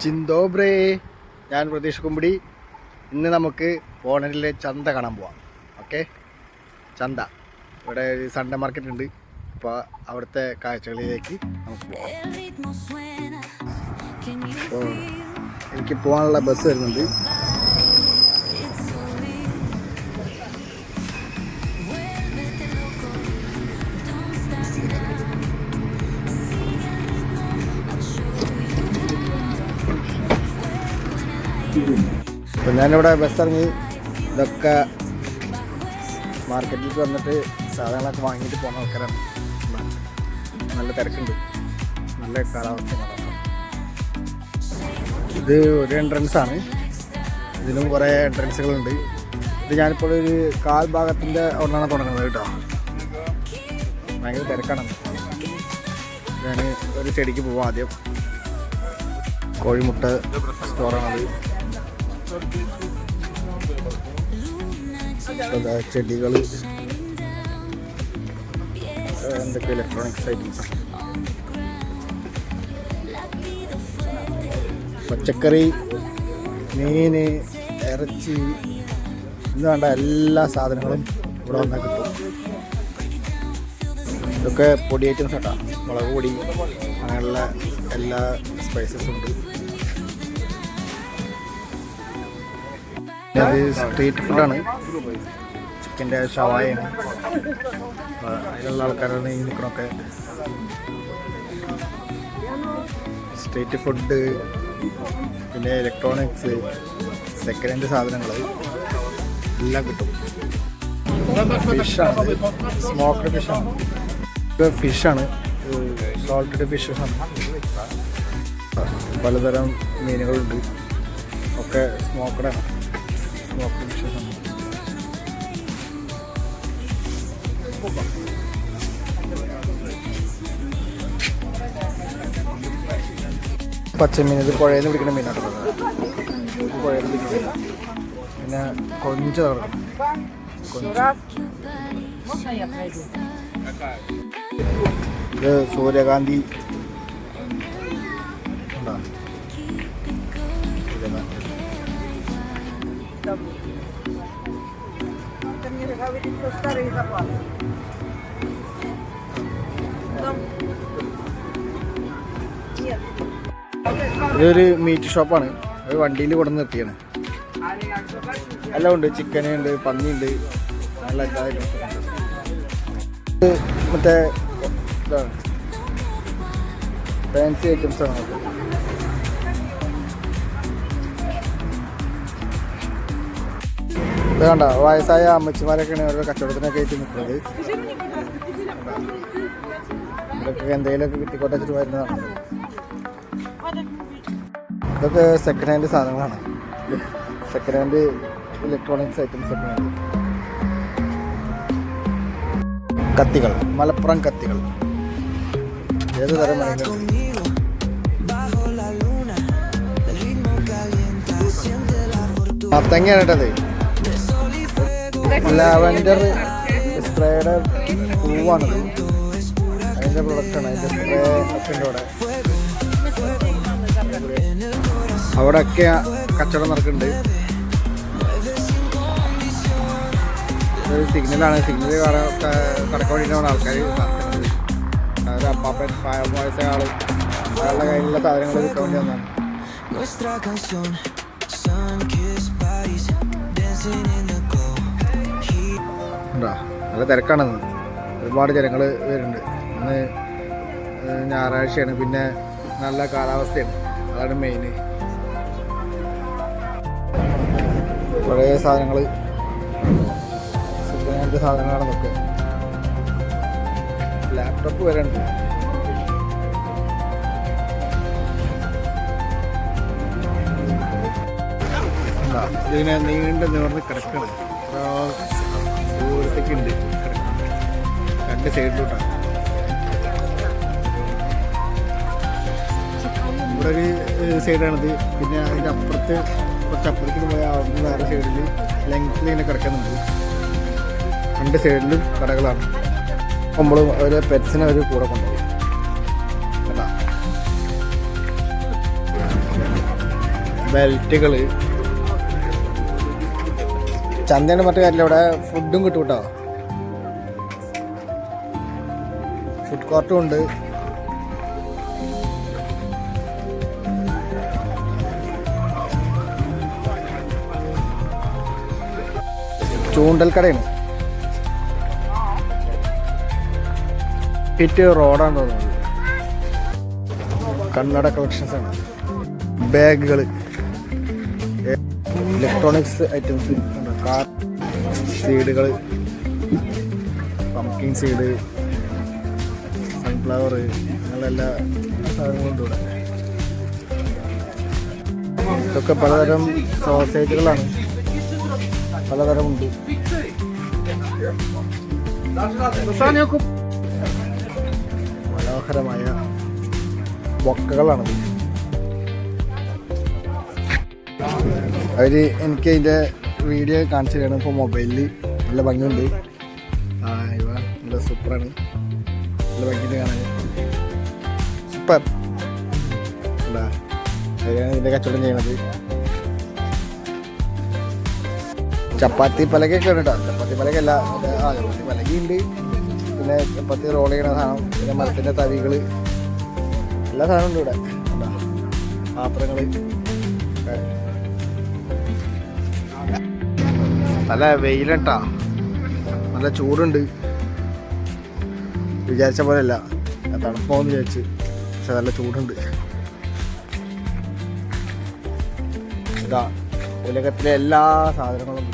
ചിന്തോബ്രേ ഞാൻ പ്രതീഷ് കുമ്പിടി. ഇന്ന് നമുക്ക് ഓണറിലെ ചന്ത കാണാൻ പോവാം. ഓക്കെ? ചന്ത. ഇവിടെ സൺഡേ മാർക്കറ്റ് ഉണ്ട്. അപ്പോൾ അവിടുത്തെ കാഴ്ചകളിലേക്ക് നമുക്ക് പോവാം. എനിക്ക് പോകാനുള്ള ബസ് വരുന്നുണ്ട്. അപ്പോൾ ഞാനിവിടെ ബസ് ഇറങ്ങി. ഇതൊക്കെ മാർക്കറ്റിലേക്ക് വന്നിട്ട് സാധനങ്ങളൊക്കെ വാങ്ങിയിട്ട് പോകുന്ന ആൾക്കാരാണ്. നല്ല തിരക്കുണ്ട്. നല്ല കാലാവസ്ഥ ഇത് ഒരു എൻട്രൻസ് ആണ്. ഇതിലും കുറേ എൻട്രൻസുകളുണ്ട് ഇത് ഞാനിപ്പോൾ ഒരു കാൽ ഭാഗത്തിന്റെ ഒന്നാണ് തുടങ്ങുന്നത് കേട്ടോ. ഭയങ്കര തിരക്കാണ് ഞാൻ ഒരു ചെടിക്ക് പോവാം ആദ്യം. കോഴിമുട്ട സ്റ്റോറാണത് ചെടികൾ എന്തൊക്കെ ഇലക്ട്രോണിക്സ് ഐറ്റംസ് പച്ചക്കറി മീൻ ഇറച്ചി ഇന്ന് വേണ്ട എല്ലാ സാധനങ്ങളും ഇവിടെ വന്നാൽ കിട്ടും. ഇതൊക്കെ പൊടി ഐറ്റംസ് കേട്ടോ മുളക് പൊടി അങ്ങനെയുള്ള എല്ലാ സ്പൈസസും ഉണ്ട്. അത് സ്ട്രീറ്റ് ഫുഡാണ് ചിക്കന്റെ ഷവായാണ് അതിലുള്ള ആൾക്കാരാണ് ഈ നിൽക്കണമൊക്കെ സ്ട്രീറ്റ് ഫുഡ് പിന്നെ ഇലക്ട്രോണിക്സ് സെക്കൻഡ് ഹാൻഡ് സാധനങ്ങൾ എല്ലാം കിട്ടും. ഫിഷാണ് സ്മോക്ക്ഡ് ഫിഷാണ് ഇത് ഫിഷാണ് സോൾട്ടഡ് ഫിഷാണ് പലതരം മീനുകളുണ്ട്. ഒക്കെ സ്മോക്കഡാണ് സ്മോക്ക്ഡ് ഫിഷസാണ് പച്ചമീൻ ഇത് പുഴയിൽ നിന്ന് പിടിക്കുന്ന മീനാണ് പുഴയിൽ പിടിക്കുന്ന. പിന്നെ കൊഞ്ച് കിടക്കണം ഇത് സൂര്യകാന്തി ഇതൊരു മീറ്റ് ഷോപ്പാണ് ഒരു വണ്ടിയിൽ കൊണ്ടു നിർത്തിയാണ് എല്ലാം ഉണ്ട് ചിക്കൻ ഉണ്ട് പന്നി ഉണ്ട്. നല്ല മറ്റേ ഫാൻസി ഐറ്റംസ് ആണ് കണ്ട വയസ്സായ അമ്മച്ചിമാരൊക്കെയാണ് അവരുടെ കച്ചവടത്തിനൊക്കെ ആയിട്ട് നിൽക്കുന്നത്. ഇതൊക്കെ എന്തെങ്കിലുമൊക്കെ കിട്ടിക്കോട്ടെ വരുന്നതാണ്. ഇതൊക്കെ സെക്കൻഡ് ഹാൻഡ് സാധനങ്ങളാണ്. സെക്കൻഡ് ഹാൻഡ് ഇലക്ട്രോണിക്സ് ഐറ്റംസ് ഒക്കെ ഉണ്ട് കത്തികൾ മലപ്പുറം കത്തികൾ. ഏത് തരം വേണമെങ്കിലും. കേട്ടത് ലാവൻഡർ സ്പ്രേയുടെ പൂവാണത് അതിന്റെ പ്രൊഡക്റ്റാണ്. അതിന്റെ സ്പ്രേ ഒക്കെ ഉണ്ട് അവിടെ അവിടെയൊക്കെ കച്ചവടം നടക്കുന്നുണ്ട്. ഒരു സിഗ്നലാണ്. സിഗ്നൽ കടക്കാൻ വേണ്ടിയിട്ടാണ് ആൾക്കാർ നടക്കുന്നത്. അതൊരു അപ്പാപ്പൻ വയസ്സ ആൾ. അയാളുടെ കയ്യിലുള്ള സാധനങ്ങൾ കിട്ടാൻ വേണ്ടി വന്നതാണ്. Nuestra canción, sun kissed bodies, dancing in നല്ല തിരക്കാണ്. ഇന്ന് ഒരുപാട് ജനങ്ങൾ വരുന്നുണ്ട്. ഇന്ന് ഞായറാഴ്ചയാണ്. പിന്നെ നല്ല കാലാവസ്ഥയാണ്. അതാണ് മെയിൻ പഴയ സാധനങ്ങൾ സുഖമായിട്ട് സാധനങ്ങളാണ് നമുക്ക് ലാപ്ടോപ്പ് വരെ ഉണ്ട് ഇതിങ്ങനെ നീണ്ട് നിവർന്ന് കിടക്കണം. ദൂരത്തേക്ക് ഉണ്ട് രണ്ട് സൈഡിലോട്ടാണ് ഇവിടെ ഒരു സൈഡാണിത്. പിന്നെ അതിന്റെ അപ്പുറത്ത് കുറച്ച് അപ്പുറത്തേക്ക് അവിടുന്ന് വേറെ സൈഡിൽ ലെങ്ത്തിൽ ഇങ്ങനെ കിടക്കുന്നുണ്ട്. രണ്ട് സൈഡിലും കടകളാണ്. നമ്മൾ അവരെ പെറ്റ്സിനെ അവർ കൂടെ കൊണ്ടുപോകും. കേട്ടാ? ബെൽറ്റുകൾ ചന്തയാണ് മറ്റു കാര്യമില്ല. ഇവിടെ ഫുഡും കിട്ടും കേട്ടോ. ഫുഡ് കോർട്ടും ഉണ്ട്. ചൂണ്ടൽ കടയാണ് ഇറ്റ് റോഡാണ് തോന്നുന്നത് കണ്ണട കളക്ഷൻസ് ആണ്. ബാഗുകൾ ഇലക്ട്രോണിക്സ് ഐറ്റംസ് കാർ സീഡുകൾ പംകിൻ സീഡ് സൺഫ്ലവർ അങ്ങനെയുള്ള എല്ലാ സാധനങ്ങളും ഇവിടെ. ഇതൊക്കെ പലതരം സോസേജുകളാണ് പലതരം ഉണ്ട് മനോഹരമായ ബൊക്കകളാണത്. അവർ എനിക്ക് അതിന്റെ വീഡിയോ കാണിച്ചു തരണം. ഇപ്പോൾ മൊബൈലിൽ നല്ല ഭംഗിയുണ്ട്. ആ ഇവ നല്ല സൂപ്പറാണ്. നല്ല ഭംഗിയുണ്ട് കാണാൻ. സൂപ്പർ. അവരാണ് ഇതിന്റെ കച്ചവടം ചെയ്യണത്. ചപ്പാത്തി പലകൊക്കെ ഉണ്ട് കേട്ടോ. ചപ്പാത്തി പലക അല്ല ചപ്പാത്തി പലകയുണ്ട് പിന്നെ ചപ്പാത്തി റോൾ ചെയ്യണ സാധനം പിന്നെ മരത്തിന്റെ തവികൾ എല്ലാ സാധനവും ഉണ്ട് ഇവിടെ? പാത്രങ്ങൾ നല്ല വെയിലട്ടാ. നല്ല ചൂടുണ്ട്. വിചാരിച്ച പോലെ അല്ല തണുപ്പോന്ന് വിചാരിച്ച്. പക്ഷെ നല്ല ചൂടുണ്ട്. ഇതാ ഉലകത്തിലെ എല്ലാ സാധനങ്ങളും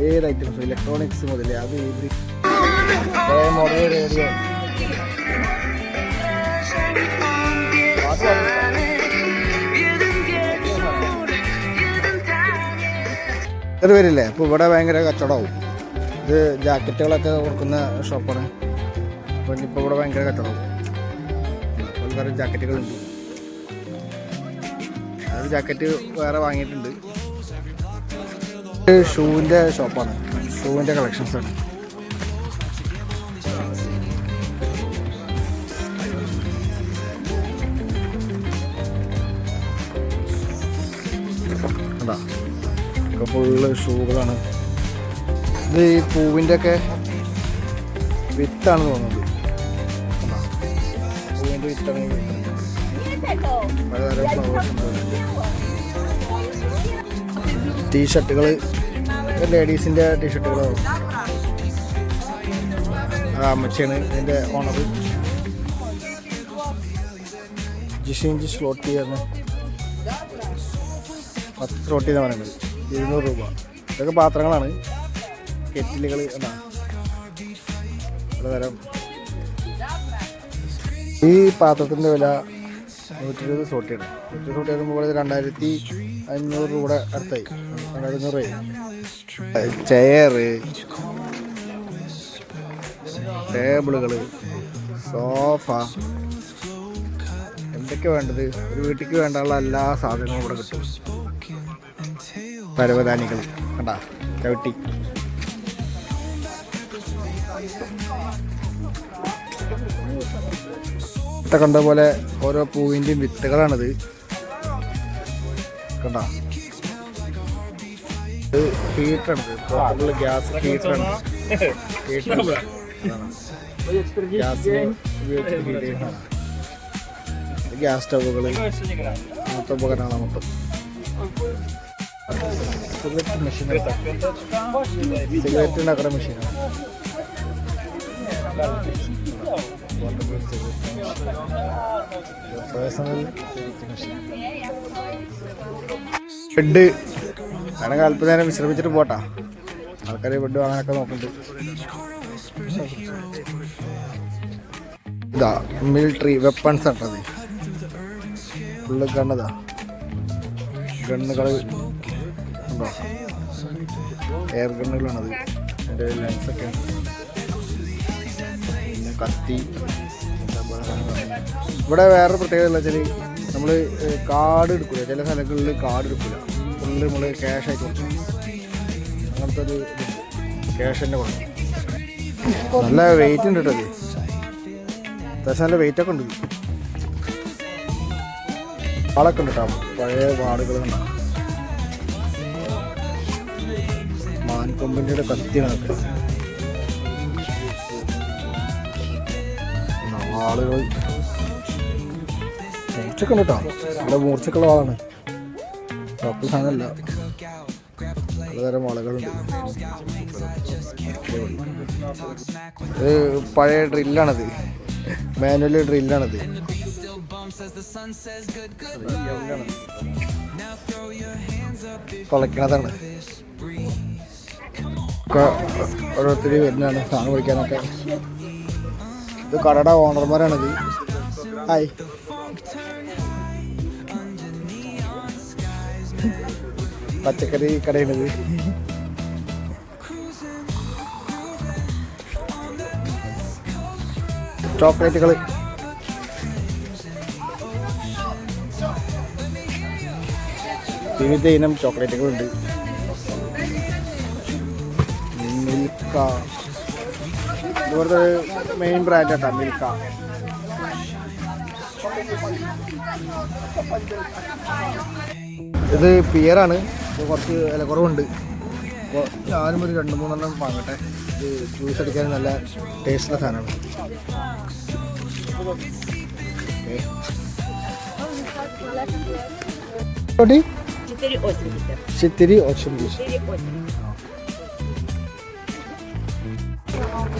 ഏത് ഐറ്റംസും? ഇലക്ട്രോണിക്സ് മുതലേ അത് മോഡൽ റേഡിയോ ഇത് വരില്ലേ അപ്പോൾ ഇവിടെ ഭയങ്കര കച്ചവടമാവും. ഇത് ജാക്കറ്റുകളൊക്കെ കൊടുക്കുന്ന ഷോപ്പാണ്. അപ്പോൾ ഇപ്പോൾ ഇവിടെ ഭയങ്കര കച്ചവടമാവും. വേറെ ജാക്കറ്റുകളുണ്ട്. അത് ജാക്കറ്റ് വേറെ വാങ്ങിയിട്ടുണ്ട്. ഷൂവിന്റെ ഷോപ്പാണ്. ഷൂവിന്റെ കളക്ഷൻസ് ഫുള്ള് ഷൂകളാണ് ഇത് ഈ പൂവിന്റെ ഒക്കെ വിത്താണ് തോന്നുന്നത്? പൂവിന്റെ വിത്താണ് ടീഷർട്ടുകൾ ലേഡീസിന്റെ ടീഷർട്ടുകളോ ആ അമ്മച്ചിയാണ് ഇതിന്റെ ഓണർ ജിഷിൻജി സ്ലോട്ട് ആണ് പത്ത് സ്ലോട്ടി എന്ന് പറയുന്നത് ഇരുന്നൂറ് രൂപ. ഇതൊക്കെ പാത്രങ്ങളാണ്. കെറ്റിലുകൾ എന്നാ. പലതരം ഈ പാത്രത്തിന്റെ വില നൂറ്റി ഇരുപത് സോട്ടിയാണ്. നൂറ്റി സോട്ടി വരുമ്പോൾ രണ്ടായിരത്തി അഞ്ഞൂറ് രൂപയുടെ അടുത്തായി. രണ്ടായിരത്തി അഞ്ഞൂറ് ചെയറ് ടേബിളുകൾ സോഫ എന്തൊക്കെ വേണ്ടത്? ഒരു വീട്ടിലേക്ക് വേണ്ട എല്ലാ സാധനങ്ങളും ഇവിടെ കിട്ടും. പരവതാനികൾ. കണ്ട? ചവിട്ടി. ഇത്ത കണ്ട പോലെ ഓരോ പൂവിന്റെയും വിത്തുകളാണിത്. കണ്ട? ഇത് ഹീറ്ററാണിത്. പുറത്തുള്ള ഗ്യാസ് ഹീറ്ററാണ്. ഹീറ്റർ ഗ്യാസിന് ഉപയോഗിച്ചിട്ട് ഗ്യാസ് അങ്ങനത്തെ ഉപകരണങ്ങളാണ് മൊത്തം. സിഗരറ്റ് മെഷീൻ സിഗരറ്റ് ഉണ്ടാക്കുന്ന മെഷീനാണ് ബെഡ് അങ്ങനെ അല്പനേരം വിശ്രമിച്ചിട്ട് പോട്ടാ. ആൾക്കാർ ബെഡ് വാങ്ങാനൊക്കെ നോക്കുന്നുണ്ട്. ഇതാ മിലിറ്ററി വെപ്പൺസ് ആട്ടത് ഫുള്ള് ഗണ്ണതാ ഗണ്ണുകൾ ഉണ്ടോ എയർ ഗണ്ണുകളാണത് എന്റെ ലെൻസൊക്കെ പിന്നെ കത്തി. ഇവിടെ വേറെ പ്രത്യേകത എന്താ വെച്ചാൽ നമ്മൾ കാർഡ് എടുക്കില്ല ചില സ്ഥലങ്ങളിൽ കാർഡ് എടുക്കില്ല ഫുള്ള് നമ്മൾ ക്യാഷ് ആയിട്ട് കൊടുക്കും. അങ്ങനത്തെ ഒരു ക്യാഷ് തന്നെ കൊടുക്കും. നല്ല വെയിറ്റ് ഉണ്ട് കേട്ടോ അത്യാവശ്യം നല്ല വെയിറ്റ് ഒക്കെ ഉണ്ട്. ആളൊക്കെ ഉണ്ട് കേട്ടോ. പഴയ വാളുകൾ കണ്ടോ മാൻകൊമ്പിന്റെ കത്തികളൊക്കെ. വാളുകൾ മൂർച്ചൊക്കെ ഉണ്ട് കേട്ടോ. നല്ല മൂർച്ചക്കുള്ള ആളാണ്. ടോപ്പ് സാധനമല്ല. പലതരം വളകളുണ്ട് ഇത് പഴയ ഡ്രില്ലാണത്. മാനുവൽ ഡ്രില്ലാണത്. തുളയ്ക്കണതാണ്. ഒക്കെ വരുന്നതാണ് സാധനം കുടിക്കാനൊക്കെ. ഇത് കടയുടെ ഓണർമാരാണിത്. ഹായ് പച്ചക്കറി കടയാണിത്. ചോക്ലേറ്റുകൾ വിവിധ ഇനം ചോക്ലേറ്റുകളുണ്ട്. മിൽക്ക. ഇവിടുത്തെ മെയിൻ ബ്രാൻഡ് കേട്ടോ മിൽക്ക. ഇത് പിയറാണ്. ഇപ്പോൾ കുറച്ച് വില കുറവുണ്ട്. അപ്പോൾ ഞാനും ഒരു രണ്ട് മൂന്നെണ്ണം വാങ്ങട്ടെ. ഇത് ജ്യൂസ് അടിക്കാൻ നല്ല ടേസ്റ്റുള്ള സാധനമാണ്. ചിത്തിരി ഓച്ചും ജ്യൂസ്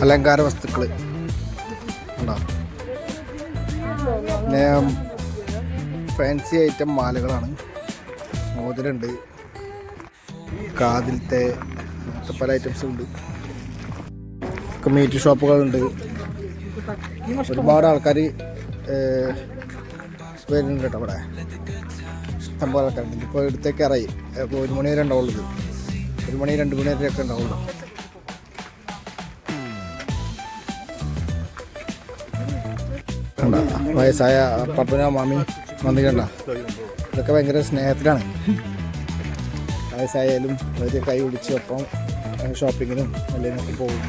അലങ്കാര വസ്തുക്കൾ ഉണ്ടോ? Fancy item മാലകളാണ്. മോതിരമുണ്ട് കാതിലത്തെ പല ഐറ്റംസും ഉണ്ട്. കമ്മ്യൂണിറ്റി ഷോപ്പുകളുണ്ട് ഒരുപാട് ആൾക്കാർ വരുന്നുണ്ട് കേട്ടോ ഇവിടെ. ഇഷ്ടംപോലെ ആൾക്കാരുണ്ട്. ഇപ്പോൾ ഇടത്തേക്ക് ഇറങ്ങി. ഒരു മണി വരെ ഉണ്ടാവുള്ളൂ ഇത്. ഒരു മണി രണ്ട് മണി വരെയൊക്കെ ഉണ്ടാവുള്ളൂ. കണ്ട. വയസ്സായ പപ്പനോ മാമി മന്തി ഇതൊക്കെ ഭയങ്കര സ്നേഹത്തിലാണ്. വയസ്സായാലും അവർ കൈ പിടിച്ച് ഒപ്പം ഷോപ്പിങ്ങിനും എല്ലാത്തിനൊക്കെ പോകും.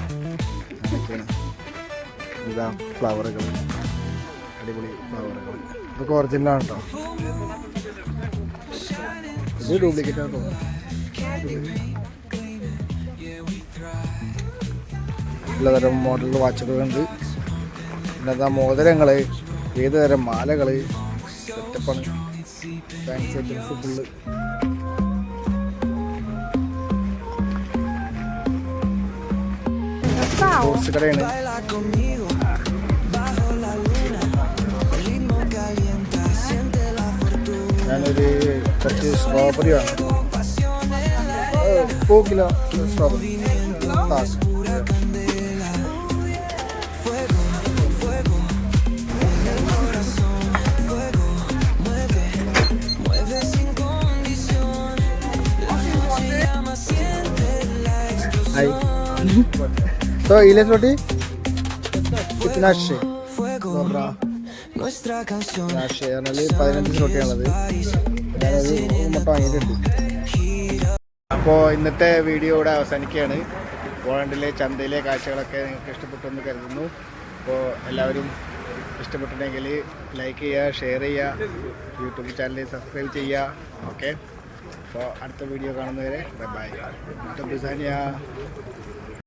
ഇതാ ഫ്ലവറുകൾ. അടിപൊളി ഫ്ലവറുകൾ. ഇതൊക്കെ ഒറിജിനലാണ് കേട്ടോ ഇത് ഡ്യൂപ്ലിക്കേറ്റ് ആണ് തോന്നുന്നത് എല്ലാതരം മോഡൽ വാച്ചുകളുണ്ട് പിന്നെന്താ മോതിരങ്ങൾ ഏത് തരം മാലകൾ സെറ്റപ്പാണ്. ഞാനൊരു കുറച്ച് സ്ട്രോബെറി വാങ്ങി. പൂ kilo strawberry To ile złotych? 15. Dobra. ഷെയറിൽ പതിനഞ്ച് ഷോട്ടാണുള്ളത് ഞാനത് മൊത്തം വാങ്ങിയിട്ടുണ്ട് അപ്പോൾ ഇന്നത്തെ വീഡിയോ ഇവിടെ അവസാനിക്കുകയാണ് പോളണ്ടിലെ ചന്തയിലെ കാഴ്ചകളൊക്കെ നിങ്ങൾക്ക് ഇഷ്ടപ്പെട്ടെന്ന് കരുതുന്നു അപ്പോൾ എല്ലാവരും ഇഷ്ടപ്പെട്ടിട്ടുണ്ടെങ്കിൽ ലൈക്ക് ചെയ്യുക ഷെയർ ചെയ്യുക യൂട്യൂബ് ചാനൽ സബ്സ്ക്രൈബ് ചെയ്യുക ഓക്കെ അപ്പോൾ അടുത്ത വീഡിയോ കാണുന്നവരെ ബൈ ബൈ ഡിസാനിയ